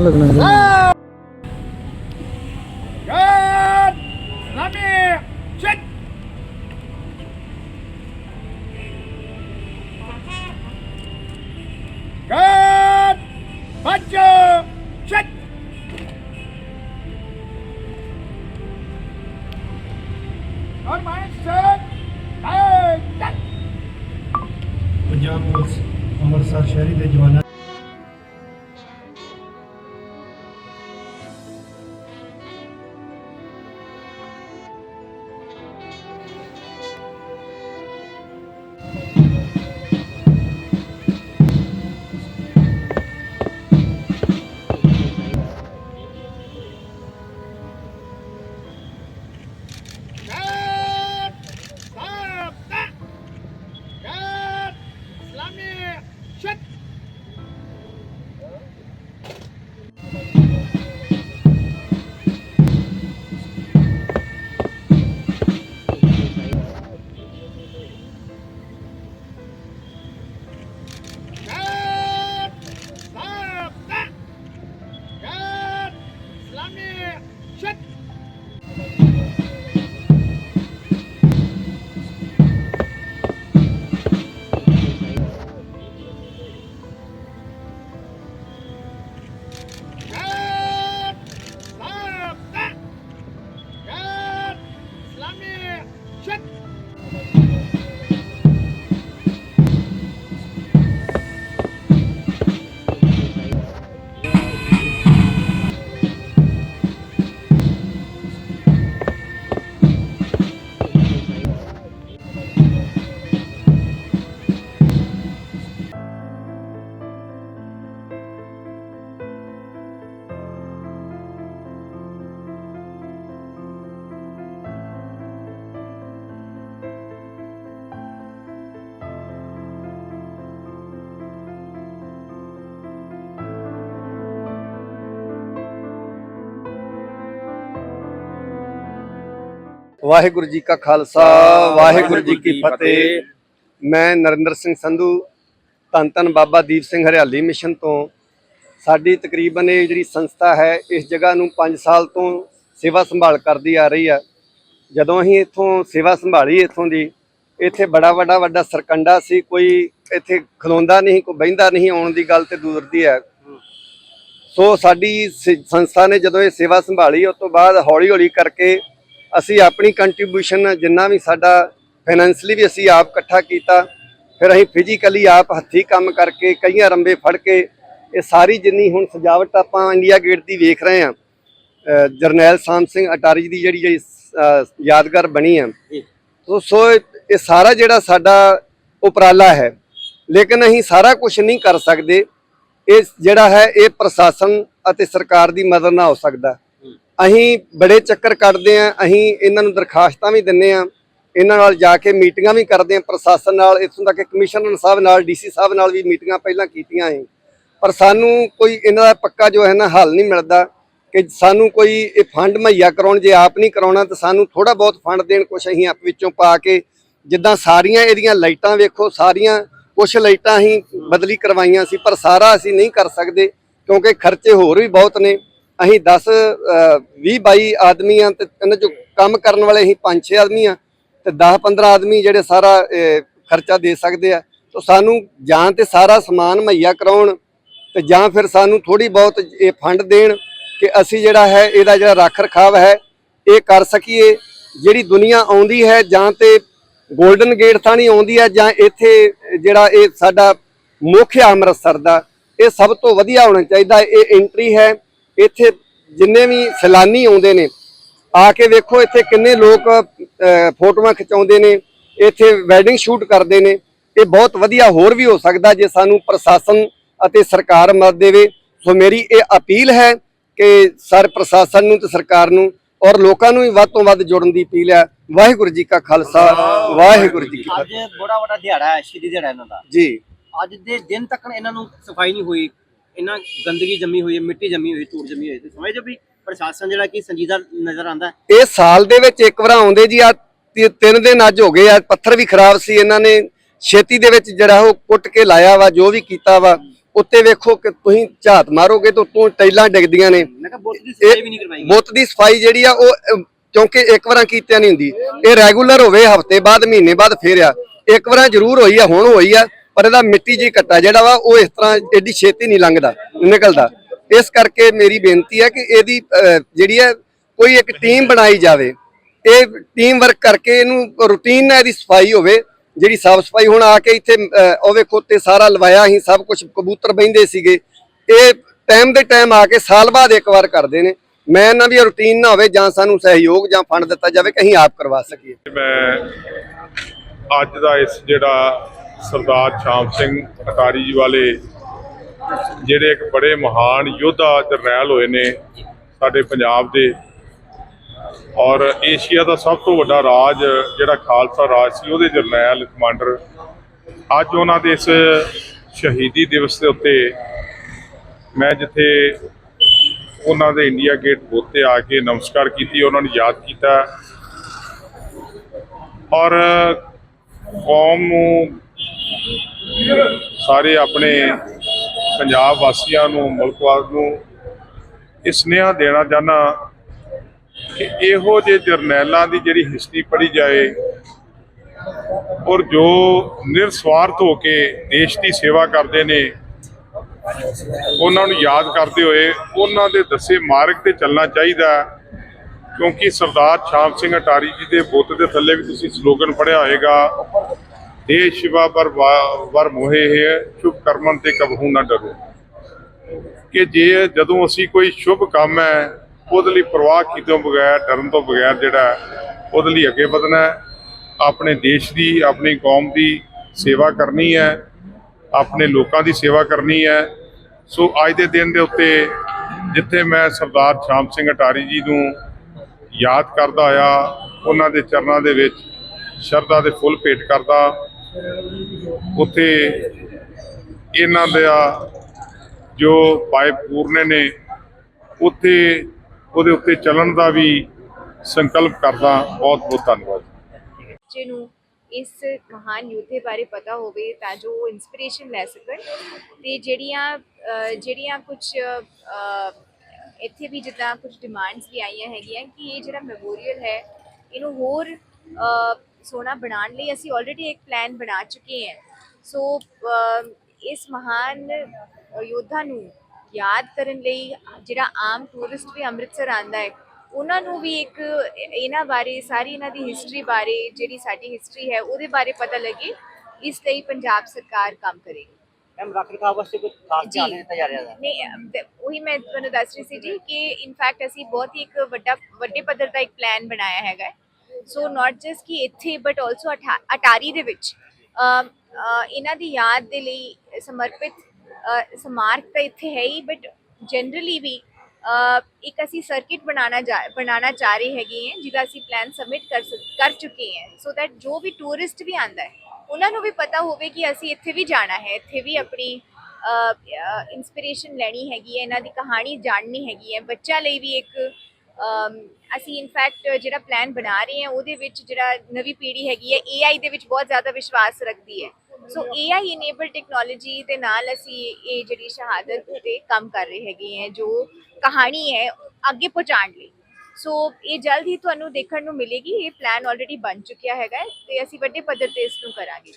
ਲੱਗਣਾ ਹੈ ਵਾਹਿਗੁਰੂ ਜੀ ਕਾ ਖਾਲਸਾ ਵਾਹਿਗੁਰੂ ਜੀ ਕੀ ਫਤਿਹ। ਮੈਂ ਨਰਿੰਦਰ ਸਿੰਘ ਸੰਧੂ ਧੰਨ ਧੰਨ ਬਾਬਾ ਦੀਪ ਸਿੰਘ ਹਰਿਆਲੀ ਮਿਸ਼ਨ ਤੋਂ। ਸਾਡੀ ਤਕਰੀਬਨ ਇਹ ਜਿਹੜੀ ਸੰਸਥਾ ਹੈ ਇਸ ਜਗ੍ਹਾ ਨੂੰ 5 ਸਾਲ ਤੋਂ ਸੇਵਾ ਸੰਭਾਲ ਕਰਦੀ ਆ ਰਹੀ ਆ। ਜਦੋਂ ਅਸੀਂ ਇੱਥੋਂ ਸੇਵਾ ਸੰਭਾਲੀ ਇੱਥੋਂ ਦੀ ਇੱਥੇ ਬੜਾ ਵੱਡਾ ਵੱਡਾ ਸਰਕੰਡਾ ਸੀ ਕੋਈ ਇੱਥੇ ਖਲੋਂਦਾ ਨਹੀਂ ਕੋਈ ਬਹਿੰਦਾ ਨਹੀਂ ਆਉਣ ਦੀ ਗੱਲ ਤੇ ਦੂਰ ਦੀ ਹੈ। ਸੋ ਸਾਡੀ ਸੰਸਥਾ ਨੇ ਜਦੋਂ ਇਹ ਸੇਵਾ ਸੰਭਾਲੀ ਉਸ ਤੋਂ ਬਾਅਦ ਹੌਲੀ ਹੌਲੀ ਕਰਕੇ ਅਸੀਂ ਆਪਣੀ ਕੰਟਰੀਬਿਊਸ਼ਨ ਜਿੰਨਾ ਵੀ ਸਾਡਾ ਫਾਈਨੈਂਸ਼ਲੀ ਵੀ ਅਸੀਂ ਆਪ ਇਕੱਠਾ ਕੀਤਾ ਫਿਰ ਅਸੀਂ ਫਿਜ਼ੀਕਲੀ ਆਪ ਹੱਥੀਂ ਕੰਮ ਕਰਕੇ ਕਈਆਂ ਰੰਬੇ ਫੜ ਕੇ ਇਹ ਸਾਰੀ ਜਿੰਨੀ ਹੁਣ ਸਜਾਵਟ ਆਪਾਂ ਇੰਡੀਆ ਗੇਟ ਦੀ ਵੇਖ ਰਹੇ ਹਾਂ ਅਹ ਜਰਨੈਲ ਸਾਮ ਸਿੰਘ ਅਟਾਰੀ ਦੀ ਜਿਹੜੀ ਯਾਦਗਾਰ ਬਣੀ ਹੈ। ਸੋ ਸੋ ਇਹ ਸਾਰਾ ਜਿਹੜਾ ਸਾਡਾ ਉਪਰਾਲਾ ਹੈ ਲੇਕਿਨ ਅਸੀਂ ਸਾਰਾ ਕੁਝ ਨਹੀਂ ਕਰ ਸਕਦੇ ਇਹ ਜਿਹੜਾ ਹੈ ਇਹ ਪ੍ਰਸ਼ਾਸਨ ਅਤੇ ਸਰਕਾਰ ਦੀ ਮਦਦ ਨਾਲ ਹੋ ਸਕਦਾ। ਅਸੀਂ ਬੜੇ ਚੱਕਰ ਕੱਢਦੇ ਆਂ ਅਸੀਂ ਇਹਨਾਂ ਨੂੰ ਦਰਖਾਸਤਾਂ ਵੀ ਦਿੰਨੇ ਆ ਇਹਨਾਂ ਨਾਲ ਜਾ ਕੇ ਮੀਟਿੰਗਾਂ ਵੀ ਕਰਦੇ ਆਂ ਪ੍ਰਸ਼ਾਸਨ ਨਾਲ, ਇੱਥੋਂ ਤੱਕ ਕਿ ਕਮਿਸ਼ਨਰ ਸਾਹਿਬ ਨਾਲ, ਡੀਸੀ ਸਾਹਿਬ ਨਾਲ ਵੀ ਮੀਟਿੰਗਾਂ ਪਹਿਲਾਂ ਕੀਤੀਆਂ ਸੀ। ਪਰ ਸਾਨੂੰ ਕੋਈ ਇਹਨਾਂ ਦਾ ਪੱਕਾ ਜੋ ਹੈ ਨਾ ਹੱਲ ਨਹੀਂ ਮਿਲਦਾ ਕਿ ਸਾਨੂੰ ਕੋਈ ਇਹ ਫੰਡ ਮੁਹੱਈਆ ਕਰਾਉਣ, ਜੇ ਆਪ ਨਹੀਂ ਕਰਾਉਣਾ ਤਾਂ ਸਾਨੂੰ ਥੋੜਾ ਬਹੁਤ ਫੰਡ ਦੇਣ, ਕੁਛ ਅਸੀਂ ਆਪ ਵਿੱਚੋਂ ਪਾ ਕੇ ਜਿੱਦਾਂ ਸਾਰੀਆਂ ਇਹਦੀਆਂ ਲਾਈਟਾਂ ਵੇਖੋ, ਸਾਰੀਆਂ ਕੁਛ ਲਾਈਟਾਂ ਅਸੀਂ ਬਦਲੀ ਕਰਵਾਈਆਂ ਸੀ, ਪਰ ਸਾਰਾ ਅਸੀਂ ਨਹੀਂ ਕਰ ਸਕਦੇ ਕਿਉਂਕਿ ਖਰਚੇ ਹੋਰ ਵੀ ਬਹੁਤ ਨੇ। ਅਸੀਂ 10 20 22 ਆਦਮੀ ਆ ਤੇ ਇਹਨਾਂ ਚੋਂ ਕੰਮ ਕਰਨ ਵਾਲੇ ਅਸੀਂ 5-6 ਆਦਮੀ ਆ ਤੇ 10-15 ਆਦਮੀ ਜਿਹੜੇ ਸਾਰਾ ਖਰਚਾ ਦੇ ਸਕਦੇ ਆ। ਤਾਂ ਸਾਨੂੰ ਜਾਂ ਤੇ ਸਾਰਾ ਸਮਾਨ ਮੁਹੱਈਆ ਕਰਾਉਣ ਤੇ ਜਾਂ ਫਿਰ ਸਾਨੂੰ ਥੋੜੀ ਬਹੁਤ ਇਹ ਫੰਡ ਦੇਣ ਕਿ ਅਸੀਂ ਜਿਹੜਾ ਹੈ, ਇਹਦਾ ਜਿਹੜਾ ਰੱਖ ਰਖਾਵ ਹੈ, ਇਹ ਕਰ ਸਕੀਏ। ਜਿਹੜੀ ਦੁਨੀਆ ਆਉਂਦੀ ਹੈ, ਜਾਂ ਤੇ 골ਡਨ ਗੇਟ ਥਾਣੀ ਆਉਂਦੀ ਹੈ, ਜਾਂ ਇੱਥੇ ਜਿਹੜਾ ਇਹ ਸਾਡਾ ਮੁੱਖ ਹੈ ਅੰਮ੍ਰਿਤਸਰ ਦਾ, ਇਹ ਸਭ ਤੋਂ ਵਧੀਆ ਹੋਣਾ ਚਾਹੀਦਾ। ਇਹ ਐਂਟਰੀ ਹੈ ਇੱਥੇ ਜਿੰਨੇ ਵੀ ਸੈਲਾਨੀ ਆਉਂਦੇ ਨੇ ਆ ਕੇ ਵੇਖੋ ਇੱਥੇ ਕਿੰਨੇ ਲੋਕ ਫੋਟੋਆਂ ਖਿਚਾਉਂਦੇ ਨੇ ਇੱਥੇ ਵੈਡਿੰਗ ਸ਼ੂਟ ਕਰਦੇ ਨੇ। ਇਹ ਬਹੁਤ ਵਧੀਆ ਹੋਰ ਵੀ ਹੋ ਸਕਦਾ ਜੇ ਸਾਨੂੰ ਪ੍ਰਸ਼ਾਸਨ ਅਤੇ ਸਰਕਾਰ ਮਦਦ ਦੇਵੇ। ਸੋ ਮੇਰੀ ਇਹ ਅਪੀਲ ਹੈ ਕਿ ਸਰ ਪ੍ਰਸ਼ਾਸਨ ਨੂੰ ਤੇ ਸਰਕਾਰ ਨੂੰ ਔਰ ਲੋਕਾਂ ਨੂੰ ਵੀ ਵੱਧ ਤੋਂ ਵੱਧ ਜੁੜਨ ਦੀ ਅਪੀਲ ਹੈ। ਵਾਹਿਗੁਰੂ ਜੀ ਕਾ ਖਾਲਸਾ ਵਾਹਿਗੁਰੂ ਜੀ ਕੀ ਅੱਜ ਫਤਿਹ ਬੜਾ ਵੱਡਾ ਦਿਹਾੜਾ ਹੈ ਸ਼ਹੀਦੀ ਦਿਹਾੜਾ ਇਹਨਾਂ ਦਾ। ਜੀ। ਅੱਜ ਦੇ ਦਿਨ ਤੱਕ ਇਹਨਾਂ ਨੂੰ ਸਫ਼ਾਈ ਨਹੀਂ ਹੋਈ। ਇਹਨਾਂ ਗੰਦਗੀ ਜੰਮੀ ਹੋਈ ਹੈ ਮਿੱਟੀ ਜੰਮੀ ਹੋਈ ਧੂੜ ਜੰਮੀ ਹੋਈ ਤੇ ਸਮਝਦੇ ਵੀ ਪ੍ਰਸ਼ਾਸਨ ਜਿਹੜਾ ਕਿ ਸੰਜੀਦਾ ਨਜ਼ਰ ਹੈ? ਇਹ ਸਾਲ ਦੇ ਵਿੱਚ ਇੱਕ ਵਾਰ ਆਉਂਦੇ ਜੀ ਆ ਤਿੰਨ ਦਿਨ ਅੱਜ ਹੋ ਗਏ ਆ ਪੱਥਰ ਵੀ ਖਰਾਬ ਸੀ ਇਹਨਾਂ ਨੇ ਛੇਤੀ ਦੇ ਵਿੱਚ ਜਿਹੜਾ ਉਹ ਕੁੱਟ ਕੇ ਲਾਇਆ ਵਾ ਜੋ ਵੀ ਕੀਤਾ ਵਾ ਉੱਤੇ ਵੇਖੋ ਕਿ ਤੁਸੀਂ ਝਾਤ ਮਾਰੋਗੇ ਤਾਂ ਉੱਤੋਂ ਟੈਲਾਂ ਡਿੱਗਦੀਆਂ ਨੇ। ਮੈਂ ਕਿਹਾ ਬੁੱਤ ਦੀ ਸਫ਼ਾਈ ਵੀ ਨਹੀਂ ਕਰਵਾਈ ਗਈ। ਬੁੱਤ ਦੀ ਸਫ਼ਾਈ ਜਿਹੜੀ ਆ ਉਹ ਕਿਉਂਕਿ ਇੱਕ ਵਾਰਾਂ ਕੀਤਿਆਂ ਨਹੀਂ ਹੁੰਦੀ। ਇਹ ਰੈਗੂਲਰ ਹੋਵੇ ਹਫ਼ਤੇ ਬਾਅਦ ਮਹੀਨੇ ਬਾਅਦ ਫੇਰ ਆ। ਇੱਕ ਵਾਰਾਂ ਜ਼ਰੂਰ ਹੋਈ ਆ ਹੁਣ ਹੋਈ ਆ। ਪਰ ਇਹਦਾ ਮਿੱਟੀ ਜੀ ਕੱਟਾ ਜਿਹੜਾ ਵਾ ਉਹ ਇਸ ਤਰ੍ਹਾਂ ਏਡੀ ਛੇਤੀ ਨਹੀਂ ਲੰਘਦਾ, ਨਿਕਲਦਾ। ਇਸ ਕਰਕੇ ਮੇਰੀ ਬੇਨਤੀ ਹੈ ਕਿ ਇਹਦੀ ਜਿਹੜੀ ਹੈ, ਕੋਈ ਇੱਕ ਟੀਮ ਬਣਾਈ ਜਾਵੇ। ਇਹ ਟੀਮ ਵਰਕ ਕਰਕੇ ਇਹਨੂੰ ਰੂਟੀਨ ਨਾਲ ਇਹਦੀ ਸਫ਼ਾਈ ਹੋਵੇ, ਜਿਹੜੀ ਸਾਫ਼ ਸਫ਼ਾਈ। ਹੁਣ ਆ ਕੇ ਇੱਥੇ ਉਹ ਵੇਖੋ ਤੇ ਸਾਰਾ ਲਵਾਇਆ ਅਸੀਂ ਸਭ ਕੁਝ ਕਬੂਤਰ ਬਹਿੰਦੇ ਸੀਗੇ। ਇਹ ਟਾਈਮ ਦੇ ਟਾਈਮ ਆ ਕੇ ਸਾਲ ਬਾਅਦ ਇੱਕ ਵਾਰ ਕਰਦੇ ਨੇ। ਮੈਂ ਇਹਨਾਂ ਵੀ ਰੂਟੀਨ ਨਾ ਹੋਵੇ, ਜਾਂ ਸਾਨੂੰ ਸਹਿਯੋਗ ਜਾਂ ਫੰਡ ਦਿੱਤਾ ਜਾਵੇ ਕਿ ਅਸੀਂ ਆਪ ਕਰਵਾ ਸਕੀਏ। ਮੈਂ ਅੱਜ ਦਾ ਇਸ ਜਿਹੜਾ ਸਰਦਾਰ ਸ਼ਾਮ ਸਿੰਘ ਅਟਾਰੀ ਜੀ ਵਾਲੇ ਜਿਹੜੇ ਇੱਕ ਬੜੇ ਮਹਾਨ ਯੋਧਾ ਜਰਨੈਲ ਹੋਏ ਨੇ ਸਾਡੇ ਪੰਜਾਬ ਦੇ। ਔਰ ਏਸ਼ੀਆ ਦਾ ਸਭ ਤੋਂ ਵੱਡਾ ਰਾਜ ਜਿਹੜਾ ਖਾਲਸਾ ਰਾਜ ਸੀ, ਉਹਦੇ ਜਰਨੈਲ ਕਮਾਂਡਰ। ਅੱਜ ਉਹਨਾਂ ਦੇ ਇਸ ਸ਼ਹੀਦੀ ਦਿਵਸ ਦੇ ਉੱਤੇ ਮੈਂ ਜਿੱਥੇ ਉਹਨਾਂ ਦੇ ਇੰਡੀਆ ਗੇਟ ਉੱਤੇ ਆ ਕੇ ਨਮਸਕਾਰ ਕੀਤੀ, ਉਹਨਾਂ ਨੂੰ ਯਾਦ ਕੀਤਾ। ਔਰ ਕੌਮ ਨੂੰ ਸਾਰੇ ਆਪਣੇ ਪੰਜਾਬ ਵਾਸੀਆਂ ਨੂੰ ਮੁਲਕਵਾਦ ਨੂੰ ਇਹ ਸੁਨੇਹਾ ਦੇਣਾ ਚਾਹੁੰਦਾ ਕਿ ਇਹੋ ਜਿਹੇ ਜਰਨੈਲਾਂ ਦੀ ਜਿਹੜੀ ਹਿਸਟਰੀ ਪੜ੍ਹੀ ਜਾਏ ਔਰ ਜੋ ਨਿਰਸਵਾਰਥ ਹੋ ਕੇ ਦੇਸ਼ ਦੀ ਸੇਵਾ ਕਰਦੇ ਨੇ, ਉਹਨਾਂ ਨੂੰ ਯਾਦ ਕਰਦੇ ਹੋਏ ਉਹਨਾਂ ਦੇ ਦੱਸੇ ਮਾਰਗ ਤੇ ਚੱਲਣਾ ਚਾਹੀਦਾ ਕਿਉਂਕਿ ਸਰਦਾਰ ਸ਼ਾਮ ਸਿੰਘ ਅਟਾਰੀ ਜੀ ਦੇ ਬੁੱਤ ਦੇ ਥੱਲੇ ਵੀ ਤੁਸੀਂ ਸਲੋਗਨ ਪੜਿਆ ਹੋਏਗਾ ਦੇਸ਼ ਸ਼ਿਵਾ ਪਰ ਵਾ- ਵਰ ਮੋਹੇ ਹੈ ਸ਼ੁਭ ਕਰਮਨ ਤੇ ਕਬਹੂ ਨਾ ਡਰੋ। ਕਿ ਜੇ ਜਦੋਂ ਅਸੀਂ ਕੋਈ ਸ਼ੁਭ ਕੰਮ ਹੈ, ਉਹਦੇ ਲਈ ਪ੍ਰਵਾਹ ਕੀਤੋਂ ਬਗੈਰ, ਡਰਨ ਤੋਂ ਬਗੈਰ ਜਿਹੜਾ ਉਹਦੇ ਲਈ ਅੱਗੇ ਵਧਣਾ ਹੈ। ਆਪਣੇ ਦੇਸ਼ ਦੀ, ਆਪਣੀ ਕੌਮ ਦੀ ਸੇਵਾ ਕਰਨੀ ਹੈ, ਆਪਣੇ ਲੋਕਾਂ ਦੀ ਸੇਵਾ ਕਰਨੀ ਹੈ। ਸੋ ਅੱਜ ਦੇ ਦਿਨ ਦੇ ਉੱਤੇ ਜਿੱਥੇ ਮੈਂ ਸਰਦਾਰ ਸ਼ਾਮ ਸਿੰਘ ਅਟਾਰੀ ਜੀ ਨੂੰ ਯਾਦ ਕਰਦਾ ਹੋਇਆ ਉਹਨਾਂ ਦੇ ਚਰਨਾਂ ਦੇ ਵਿੱਚ ਸ਼ਰਧਾ ਦੇ ਫੁੱਲ ਭੇਟ ਕਰਦਾ ਉੱਥੇ ਇਹਨਾਂ ਦਾ ਜੋ ਪਾਏ ਪੂਰਨੇ ਨੇ, ਉੱਥੇ ਉਹਦੇ ਉੱਤੇ ਚੱਲਣ ਦਾ ਵੀ ਸੰਕਲਪ ਕਰਦਾ। ਬਹੁਤ ਬਹੁਤ ਧੰਨਵਾਦ। ਬੱਚੇ ਨੂੰ ਇਸ ਮਹਾਨ ਯੋਧੇ ਬਾਰੇ ਪਤਾ ਹੋਵੇ ਤਾਂ ਜੋ ਉਹ ਇਨਸਪੀਰੇਸ਼ਨ ਲੈ ਸਕਣ। ਤੇ ਜਿਹੜੀਆਂ ਜਿਹੜੀਆਂ ਕੁਝ ਇੱਥੇ ਵੀ ਜਿੱਦਾਂ ਕੁਝ ਡਿਮਾਂਡਸ ਵੀ ਆਈਆਂ ਹੈਗੀਆਂ ਕਿ ਇਹ ਜਿਹੜਾ ਮੈਮੋਰੀਅਲ ਹੈ, ਇਹਨੂੰ ਹੋਰ ਸੋਹਣਾ ਬਣਾਉਣ ਲਈ ਅਸੀਂ ਆਲਰੇਡੀ ਇੱਕ ਪਲਾਨ ਬਣਾ ਚੁੱਕੇ ਹਾਂ। ਸੋ ਇਸ ਮਹਾਨ ਯੋਧਾ ਨੂੰ ਯਾਦ ਕਰਨ ਲਈ ਜਿਹੜਾ ਆਮ ਟੂਰਿਸਟ ਵੀ ਅੰਮ੍ਰਿਤਸਰ ਆਂਦਾ ਹੈ ਉਹਨਾਂ ਨੂੰ ਵੀ ਇੱਕ ਇਹਨਾਂ ਬਾਰੇ ਸਾਰੀ ਇਹਨਾਂ ਦੀ ਹਿਸਟਰੀ ਬਾਰੇ ਜਿਹੜੀ ਸਾਡੀ ਹਿਸਟਰੀ ਹੈ ਉਹਦੇ ਬਾਰੇ ਪਤਾ ਲੱਗੇ ਇਸ ਲਈ ਪੰਜਾਬ ਸਰਕਾਰ ਕੰਮ ਕਰੇਗੀ। ਮੈਮ ਰੱਖ ਰਖਾਵ ਵਾਸਤੇ ਕੋਈ ਖਾਸ। ਧਿਆਨ ਦਿੱਤਾ ਜਾ ਰਿਹਾ ਹੈ ਨਹੀਂ ਉਹੀ ਮੈਂ ਤੁਹਾਨੂੰ ਦੱਸ ਰਹੀ ਸੀ ਜੀ ਕਿ ਇਨਫੈਕਟ ਅਸੀਂ ਬਹੁਤ ਹੀ ਇੱਕ ਵੱਡਾ ਵੱਡੇ ਪੱਧਰ ਦਾ ਇੱਕ ਪਲਾਨ ਬਣਾਇਆ ਹੈਗਾ ਸੋ ਨਾਟ ਜਸਟ ਕਿ ਇੱਥੇ ਬਟ ਆਲਸੋ ਅਟਾਰੀ ਦੇ ਵਿੱਚ ਇਹਨਾਂ ਦੀ ਯਾਦ ਦੇ ਲਈ ਸਮਰਪਿਤ ਸਮਾਰਕ ਤਾਂ ਇੱਥੇ ਹੈ ਹੀ ਬਟ ਜਨਰਲੀ ਵੀ ਇੱਕ ਅਸੀਂ ਸਰਕਿਟ ਬਣਾਉਣਾ ਜਾ, ਬਣਾਉਣਾ ਚਾਹ ਰਹੇ ਹੈਗੇ ਹਾਂ, ਜਿਹਦਾ ਅਸੀਂ ਪਲਾਨ ਸਬਮਿਟ ਕਰ ਸਕ- ਕਰ ਚੁੱਕੇ ਹਾਂ। ਸੋ ਦੈਟ ਜੋ ਵੀ ਟੂਰਿਸਟ ਵੀ ਆਂਦਾ ਹੈ, ਉਹਨਾਂ ਨੂੰ ਵੀ ਪਤਾ ਹੋਵੇ ਕਿ ਅਸੀਂ ਇੱਥੇ ਵੀ ਜਾਣਾ ਹੈ, ਇੱਥੇ ਵੀ ਆਪਣੀ ਇਨਸਪੀਰੇਸ਼ਨ ਲੈਣੀ ਹੈਗੀ ਹੈ, ਇਹਨਾਂ ਦੀ ਕਹਾਣੀ ਜਾਣਨੀ ਹੈਗੀ ਹੈ। ਬੱਚਿਆਂ ਲਈ ਵੀ ਇੱਕ ਅਸੀਂ ਇਨਫੈਕਟ ਜਿਹੜਾ ਪਲਾਨ ਬਣਾ ਰਹੇ ਹਾਂ, ਉਹਦੇ ਵਿੱਚ ਜਿਹੜਾ ਨਵੀਂ ਪੀੜ੍ਹੀ ਹੈਗੀ ਹੈ AI ਦੇ ਵਿੱਚ ਬਹੁਤ ਜ਼ਿਆਦਾ ਵਿਸ਼ਵਾਸ ਰੱਖਦੀ ਹੈ। ਸੋ AI ਇਨੇਬਲ ਟੈਕਨੋਲੋਜੀ ਦੇ ਨਾਲ ਅਸੀਂ ਇਹ ਜਿਹੜੀ ਸ਼ਹਾਦਤ ਤੇ ਕੰਮ ਕਰ ਰਹੇ ਹੈਗੇ ਹੈ, ਜੋ ਕਹਾਣੀ ਹੈ, ਅੱਗੇ ਪਹੁੰਚਾਉਣ ਲਈ। ਸੋ ਇਹ ਜਲਦ ਹੀ ਤੁਹਾਨੂੰ ਦੇਖਣ ਨੂੰ ਮਿਲੇਗੀ, ਇਹ ਪਲਾਨ ਆਲਰੇਡੀ ਬਣ ਚੁੱਕਿਆ ਹੈਗਾ ਹੈ ਤੇ ਅਸੀਂ ਵੱਡੇ ਪੱਧਰ ਤੇ ਇਸ ਨੂੰ ਕਰਾਂਗੇ।